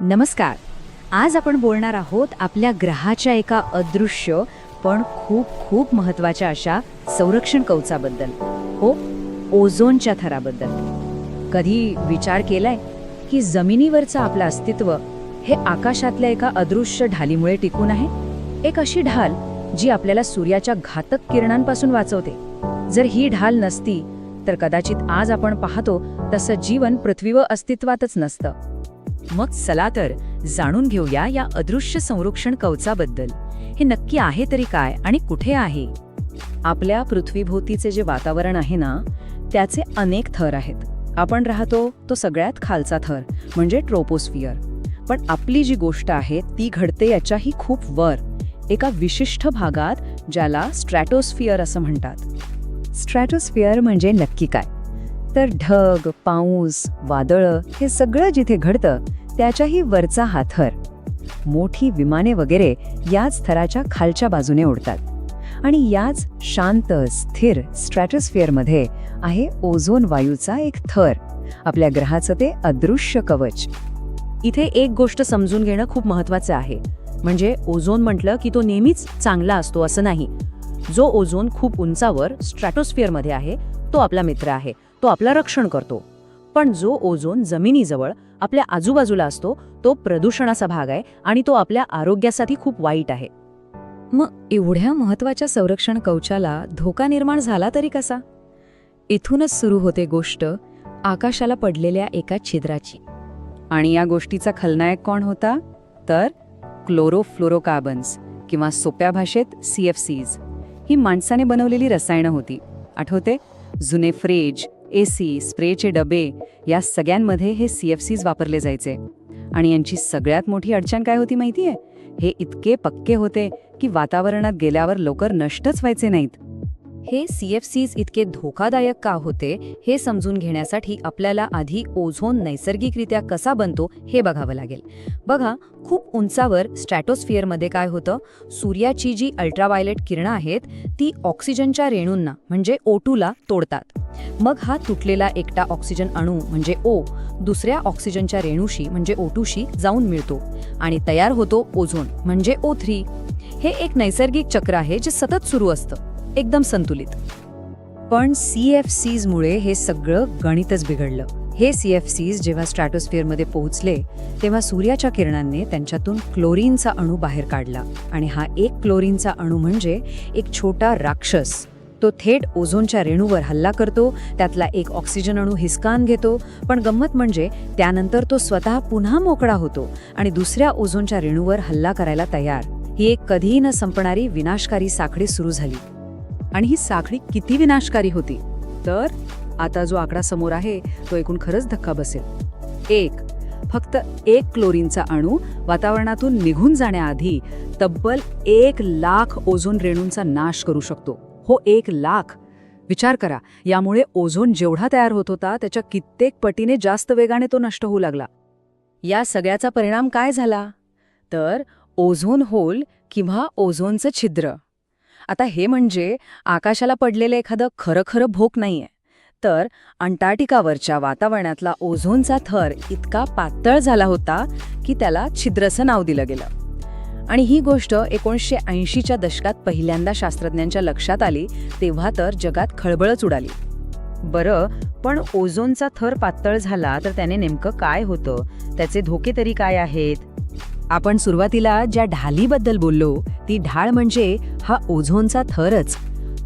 नमस्कार. आज आपण बोलणार आहोत आपल्या ग्रहाच्या एका अदृश्य पण खूप खूप महत्त्वाच्या अशा संरक्षण कवचाबद्दल. हो ओझोनच्या थराबद्दल. कधी विचार केलाय की जमिनीवरचं आपलं अस्तित्व हे आकाशातल्या एका अदृश्य ढालीमुळे टिकून आहे? एक अशी ढाल जी आपल्याला सूर्याच्या घातक किरणांपासून वाचवते. जर ही ढाल नसती तर कदाचित आज आपण पाहतो तसं जीवन पृथ्वीवर अस्तित्वातच नसतं. मग चला तर जाणून घेऊया या अदृश्य संरक्षण कवचाबद्दल. हे नक्की आहे तरी काय आणि कुठे आहे? आपल्या पृथ्वीभोवतीचे जे वातावरण आहे ना त्याचे अनेक थर आहेत. आपण राहतो तो सगळ्यात खालचा थर म्हणजे ट्रोपोस्फियर पण आपली जी गोष्ट आहे ती घडते याच्याही खूप वर एका विशिष्ट भागात ज्याला स्ट्रॅटोस्फियर असं म्हणतात. स्ट्रॅटोस्फियर म्हणजे नक्की काय? तर ढग पाऊस वादळं हे सगळं जिथे घडतं त्याच्याही वरचा हा थर मोठी विमाने वगैरे याच थराच्या खालच्या बाजूने उडतात आणि याच शांत स्थिर स्ट्रॅटोस्फिअरमध्ये आहे ओझोन वायूचा एक थर. आपल्या ग्रहाचं ते अदृश्य कवच. इथे एक गोष्ट समजून घेणं खूप महत्वाचं आहे. म्हणजे ओझोन म्हटलं की तो नेहमीच चांगला असतो असं नाही. जो ओझोन खूप उंचावर स्ट्रॅटोस्फिअरमध्ये आहे तो आपला मित्र आहे. तो आपला रक्षण करतो. पण जो ओझोन जमिनीजवळ आपल्या आजूबाजूला असतो तो प्रदूषणाचा भाग आहे आणि तो आपल्या आरोग्यासाठी खूप वाईट आहे. मग एवढ्या महत्त्वाच्या संरक्षण कवचाला धोका निर्माण झाला तरी कसा? इथूनच सुरू होते गोष्ट आकाशाला पडलेल्या एका छिद्राची. आणि या गोष्टीचा खलनायक कोण होता? तर क्लोरोफ्लोरोकार्बन्स किंवा सोप्या भाषेत सी एफ सीज. ही माणसाने बनवलेली रसायनं होती. आठवते? जुने फ्रीज ए सी स्प्रेचे डबे या सगळ्यांमध्ये हे सी एफ सीज वापरले जायचे. आणि यांची सगळ्यात मोठी अडचण काय होती माहितीये? हे इतके पक्के होते की वातावरणात गेल्यावर लवकर नष्टच व्हायचे नाहीत. हे सी एफ सीज इतके धोकादायक का होते हे समजून घेण्यासाठी आपल्याला आधी ओझोन नैसर्गिकरित्या कसा बनतो हे बघावं लागेल. बघा खूप उंचावर स्ट्रॅटोस्फिअरमध्ये काय होतं? सूर्याची जी अल्ट्रावायलेट किरणं आहेत ती ऑक्सिजनच्या रेणूंना म्हणजे ओटूला तोडतात. मग हा तुटलेला एकटा ऑक्सिजन अणू म्हणजे ओ दुसऱ्या ऑक्सिजनच्या रेणूशी म्हणजे ओटूशी जाऊन मिळतो आणि तयार होतो ओझोन म्हणजे ओ थ्री. हे एक नैसर्गिक चक्र आहे जे सतत सुरू असतं एकदम संतुलित. पण सी एफ सीजमुळे हे सगळं गणितच बिघडलं. हे सी एफ सीज जेव्हा स्ट्रॅटोस्फिअरमध्ये पोहोचले तेव्हा सूर्याच्या किरणांनी त्यांच्यातून क्लोरीनचा अणू बाहेर काढला. आणि हा एक क्लोरीनचा अणू म्हणजे एक छोटा राक्षस. तो थेट ओझोनच्या रेणूवर हल्ला करतो त्यातला एक ऑक्सिजन अणू हिसकान घेतो पण गंमत म्हणजे त्यानंतर तो स्वतः पुन्हा मोकळा होतो आणि दुसऱ्या ओझोनच्या रेणूवर हल्ला करायला तयार. ही एक कधीही न संपणारी विनाशकारी साखळी सुरू झाली. आणि ही साखळी किती विनाशकारी होती? तर आता जो आकडा समोर आहे तो एकूण खरंच धक्का बसेल. एक फक्त एक क्लोरीनचा अणू वातावरणातून निघून जाण्याआधी तब्बल एक लाख ओझोन रेणूंचा नाश करू शकतो. हो एक लाख. विचार करा यामुळे ओझोन जेवढा तयार होत होता त्याच्या कित्येक पटीने जास्त वेगाने तो नष्ट होऊ लागला. या सगळ्याचा परिणाम काय झाला? तर ओझोन होल किंवा ओझोनचं छिद्र. आता हे म्हणजे आकाशाला पडलेलं एखादं खरं खरं भोक नाहीये. तर अंटार्क्टिकावरच्या वातावरणातला ओझोनचा थर इतका पातळ झाला होता की त्याला छिद्रसं नाव दिलं गेलं. आणि ही गोष्ट एकोणीसशे ऐंशीच्या दशकात पहिल्यांदा शास्त्रज्ञांच्या लक्षात आली तेव्हा तर जगात खळबळच उडाली. बरं पण ओझोनचा थर पातळ झाला तर त्याने नेमकं काय होतं? त्याचे धोके तरी काय आहेत? आपण सुरुवातीला ज्या ढालीबद्दल बोललो ती ढाळ म्हणजे हा ओझोनचा थरच.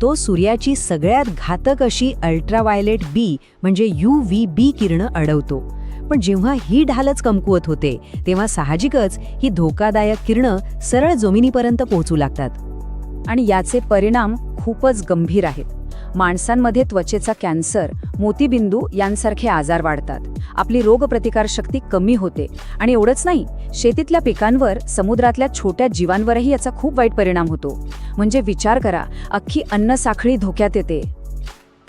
तो सूर्याची सगळ्यात घातक अशी अल्ट्रावायलेट बी म्हणजे यू व्ही बी किरणं अडवतो. पण जेव्हा ही ढालच कमकुवत होते तेव्हा साहजिकच ही धोकादायक किरणं सरळ जमिनीपर्यंत पोहोचू लागतात. आणि याचे परिणाम खूपच गंभीर आहेत. माणसांमध्ये त्वचेचा कॅन्सर मोतीबिंदू यांसारखे आजार वाढतात. आपली रोगप्रतिकारशक्ती कमी होते. आणि एवढंच नाही शेतीतल्या पिकांवर समुद्रातल्या छोट्या जीवांवरही याचा खूप वाईट परिणाम होतो. म्हणजे विचार करा अख्खी अन्नसाखळी धोक्यात येते.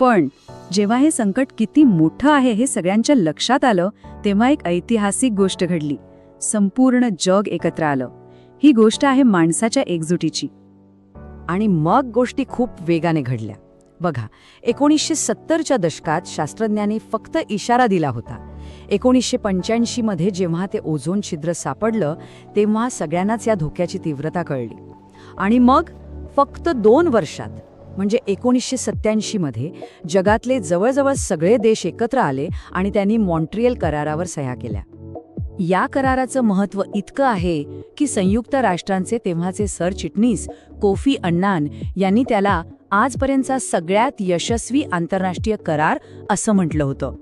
पण जेव्हा हे संकट किती मोठं आहे हे सगळ्यांच्या लक्षात आलं तेव्हा एक ऐतिहासिक गोष्ट घडली. संपूर्ण जग एकत्र आलं. ही गोष्ट आहे माणसाच्या एकजुटीची. आणि मग गोष्टी खूप वेगाने घडल्या. बघा एकोणीसशे सत्तरच्या दशकात शास्त्रज्ञांनी फक्त इशारा दिला होता. एकोणीसशे पंच्याऐंशीमध्ये जेव्हा ते ओझोन छिद्र सापडलं तेव्हा सगळ्यांनाच या धोक्याची तीव्रता कळली. आणि मग फक्त दोन वर्षात म्हणजे एकोणीसशे सत्त्याऐंशीमध्ये जगातले जवळजवळ सगळे देश एकत्र आले आणि त्यांनी मॉन्ट्रियल करारावर सह्या केल्या. या कराराचं महत्त्व इतकं आहे की संयुक्त राष्ट्रांचे तेव्हाचे सरचिटणीस कोफी अण्णान यांनी त्याला आजपर्यंतचा सगळ्यात यशस्वी आंतरराष्ट्रीय करार असं म्हटलं होतं.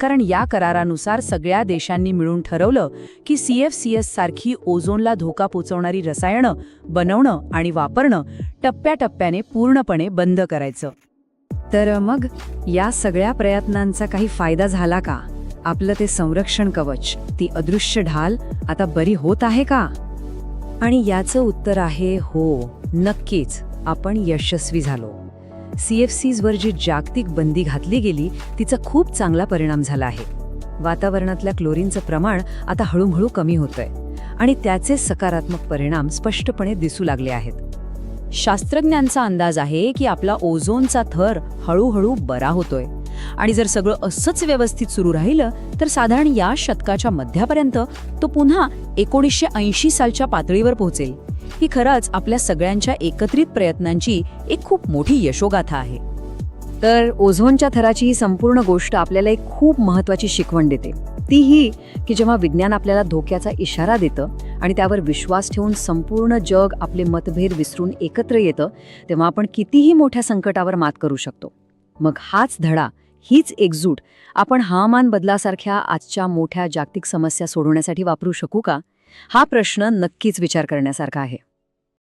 कारण या करारानुसार सगळ्या देशांनी मिळून ठरवलं की सी एफ सी एस सारखी ओझोनला धोका पोचवणारी रसायनं बनवणं आणि वापरणं टप्प्याटप्प्याने पूर्णपणे बंद करायचं. तर मग या सगळ्या प्रयत्नांचा काही फायदा झाला का? आपलं ते संरक्षण कवच ती अदृश्य ढाल आता बरी होत आहे का? आणि याचं उत्तर आहे हो नक्कीच आपण यशस्वी झालो. सी एफ सीजवर जी जागतिक बंदी घातली गेली तिचा खूप चांगला परिणाम झाला आहे. वातावरणातल्या क्लोरीनचं प्रमाण आता हळूहळू कमी होतंय आणि त्याचे सकारात्मक परिणाम स्पष्टपणे दिसू लागले आहेत. शास्त्रज्ञांचा अंदाज आहे की आपला ओझोनचा थर हळूहळू बरा होतोय. आणि जर सगळं असंच व्यवस्थित सुरू राहिलं तर साधारण या शतकाच्या मध्यापर्यंत तो पुन्हा एकोणीसशे ऐंशी सालच्या पातळीवर पोहोचेल. ही खरंच आपल्या सगळ्यांच्या एकत्रित प्रयत्नांची एक खूप मोठी यशोगाथा आहे. तर ओझोनच्या थराची ही संपूर्ण गोष्ट आपल्याला एक खूप महत्वाची शिकवण देते. ती ही की जेव्हा विज्ञान आपल्याला धोक्याचा इशारा देतं आणि त्यावर विश्वास ठेवून संपूर्ण जग आपले मतभेद विसरून एकत्र येतं तेव्हा आपण कितीही मोठ्या संकटावर मात करू शकतो. मग हाच धडा हीच एकजूट आपण हवामान बदलासारख्या आजच्या मोठ्या जागतिक समस्या सोडवण्यासाठी वापरू शकू का? हा प्रश्न नक्कीच विचार करण्यासारखा आहे.